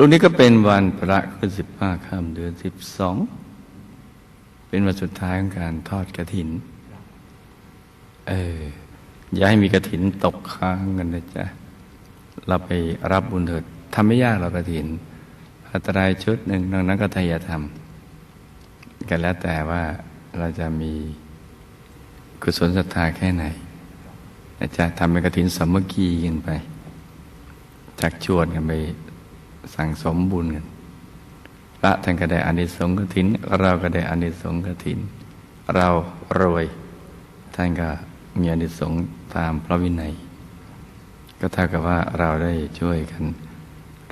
รุ่งนี้ก็เป็นวันพระขึ้นสิบห้าค่ำเดือนสิบสอง เป็นวันสุดท้ายของการทอดกระถิน เออ อย่าให้มีกระถินตกค้างกันนะจ๊ะ เราไปรับบุญเถิดทำไม่ยากเรากระถินอัตรายชุดหนึ่งนอกนั้นก็ทายธรรม กันแล้วแต่ว่าเราจะมีกุศลศรัทธาแค่ไหนนะจ๊ะทำเป็นกระถินสามัคคีกันไป จักชวนกันไป สั่งสมบุญกันพระท่านก็ได้อานิสงส์กฐิน เราก็ได้อานิสงส์กฐิน เรารวย ท่านก็มีอานิสงส์ตามพระวินัย ก็เท่ากับว่าเราได้ช่วยกัน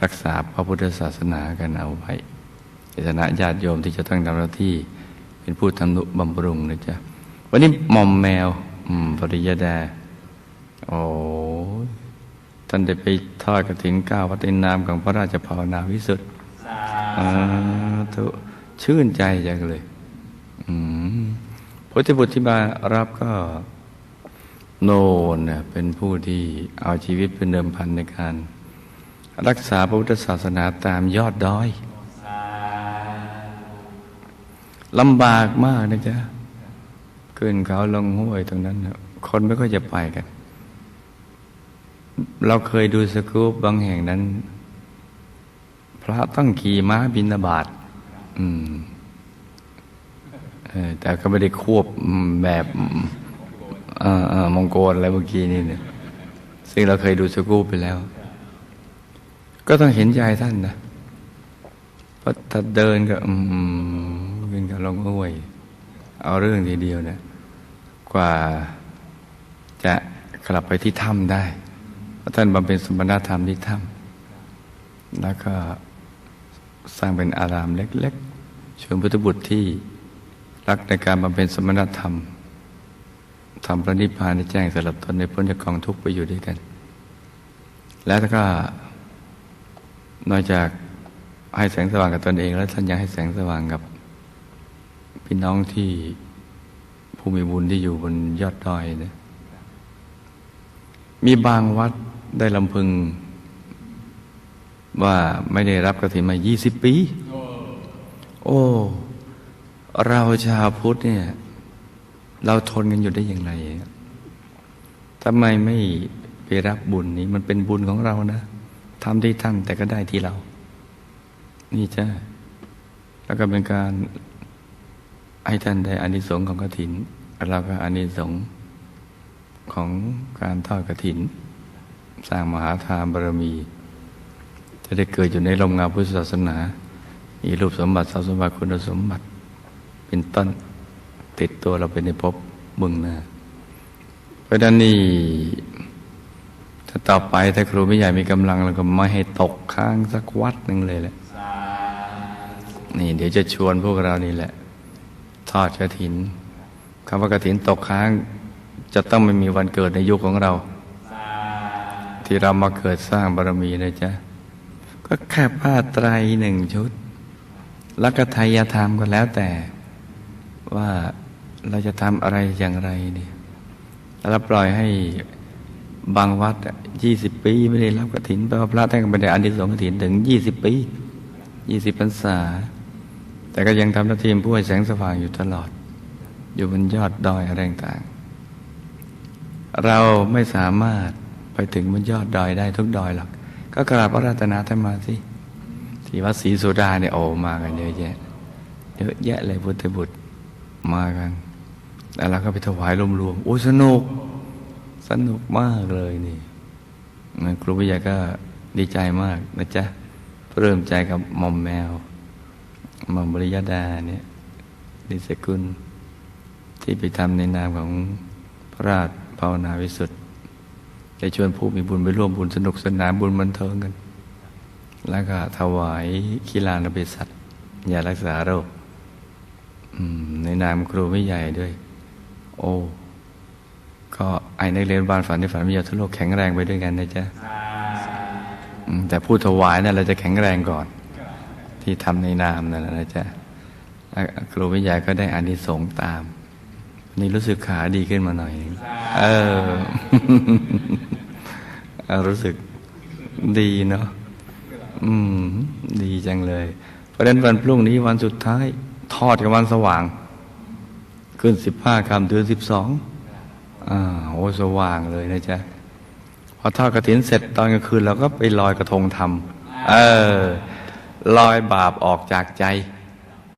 รักษาพระพุทธศาสนากันเอาไว้ในฐานะญาติโยมที่จะต้องทำหน้าที่ เป็นผู้ทำนุบำรุงนะจ๊ะวันนี้หมอมแมว อืมปริยดาโอ้ ท่านได้ไปทอดกระถินก้าววัดในนามของพระราชภาวนาวิสุทธิ์สาธุชื่นใจจังเลยอืมพุทธบุตรที่มารับก็โนนน่ะเป็นผู้ที่เอาชีวิตเป็นเดิมพันในการ รักษาพระพุทธศาสนาตามยอดดอยลำบากมากนะจ๊ะขึ้นเขาลงห้วยตรงนั้นน่ะคนไม่ค่อยจะไปกัน เราเคยดูสกู๊ปบางแห่งนั้น พระต้องขี่ม้าบินบาตอืมแต่ก็ไม่ได้ควบแบบอมองโกลอะไรเมื่อกี้นี่เนี่ยซึ่งเราเคยดูสกู๊ปไปแล้ว ก็ต้องเห็นใจท่านนะเพราะถ้าเดินก็อืมขึ้นกับลงห้วย เอาเรื่องทีเดียวเนี่ยกว่าจะกลับไปที่ถ้ำได้ ระท่านบำเพ็ญสมณธรรมที่ถ้ำแล้วก็สร้างเป็นอารามเล็กๆชวนพุทธบุตรที่รักในการบำเพ็ญสมณธรรมทำพระนิพพานในแจ้งสลับตนในพ้นจากกองทุกข์ไปอยู่ด้วยกัน แล้วก็นอกจากให้แสงสว่างกับตนเอง แล้วท่านยังให้แสงสว่างกับ พี่น้องที่ผู้มีบุญที่อยู่บนยอดดอยเนี่ยมีบางวัด ได้ลำพึง ว่าไม่ได้รับกฐินมา 20 ปี โอ้ เราชาวพุทธเนี่ย เราทนกันอยู่ได้อย่างไรทำไมไม่ไปรับบุญนี้มันเป็นบุญของเรานะทำที่ท่านแต่ก็ได้ที่เรา นี่จ้าแล้วก็เป็นการให้ท่านได้อานิสงส์ของกฐินเราก็อานิสงส์ของการทอดกฐิน สร้างมหาทานบารมี จะได้เกิดอยู่ในลมเงาพุทธศาสนา มีรูปสมบัติทรัพย์สมบัติคุณสมบัติ เป็นต้นติดตัวเราไปในภพบึงหน้า เพราะฉะนั้นนี่ถ้าต่อไปถ้าครูไม่ใหญ่มีกำลังเราก็ไม่ให้ตกค้างสักวัดหนึ่งเลยแหละนี่ เดี๋ยวจะชวนพวกเรานี่แหละ ทอดกระถินคำว่ากระถินตกค้าง จะต้องไม่มีวันเกิดในยุคของเรา ที่เรามาเกิดสร้างบารมีนะจ๊ะ ก็แค่ผ้าไตรหนึ่งชุด แล้วก็ทายธรรมก็แล้วแต่ ว่าเราจะทำอะไรอย่างไรเนี่ยแล้วปล่อยให้บางวัดยี่สิบปีไม่ได้รับกฐินแปลว่าพระท่านก็ไม่ได้อานิสงส์กฐินถึงยี่สิบปียี่สิบพรรษา แต่ก็ยังทำหน้าที่ผู้ให้แสงสว่างอยู่ตลอด อยู่บนยอดดอยอะไรต่างเราไม่สามารถ ไปถึงบนยอดดอยได้ทุกดอยหรอก ก็กราบพระรัตนาท่านมาสิที่วัดศรีสุดาเนี่ยโอ้มากันเยอะแยะ เยอะแยะเลยพุทธบุตรมากันแล้วเราก็ไปถวายรวมๆโอ้สนุก สนุกมากเลยนี่ครูวิยาก็ดีใจมากนะจ๊ะเริ่มใจกับหมอมแมวหมอมบริยดาเนี่ยดิสกุลที่ไปทำในนามของพระราชภาวนาวิสุทธิ์ จะชวนผู้มีบุญไปร่วมบุญสนุกสนานบุญบันเทิงกัน แล้วก็ถวายกีฬานเบสัตยารักษาโรคในนามครูไม่ใหญ่ด้วย โอ้ก็ไอ้นักเรียนบ้านฝันที่ฝันวิทยาทุโลกแข็งแรงไปด้วยกันนะจ๊ะแต่ผู้ถวายนะ่ะเราจะแข็งแรงก่อน ที่ทำในนามนั่นนะจ๊ะครูวิทยาก็ได้อานิสงส์ตาม นี่รู้สึกขาดีขึ้นมาหน่อย เออ รู้สึกดีเนาะ อืม ดีจังเลย เพราะฉะนั้นวันพรุ่งนี้วันสุดท้าย ทอดกับวันสว่าง ขึ้นสิบห้าคำเดือนสิบสองอ่าโอ้สว่างเลยนะจ๊ะ พอทอดกระถินเสร็จตอนกลางคืนเราก็ไปลอยกระทงทำเออ ลอยบาปออกจากใจ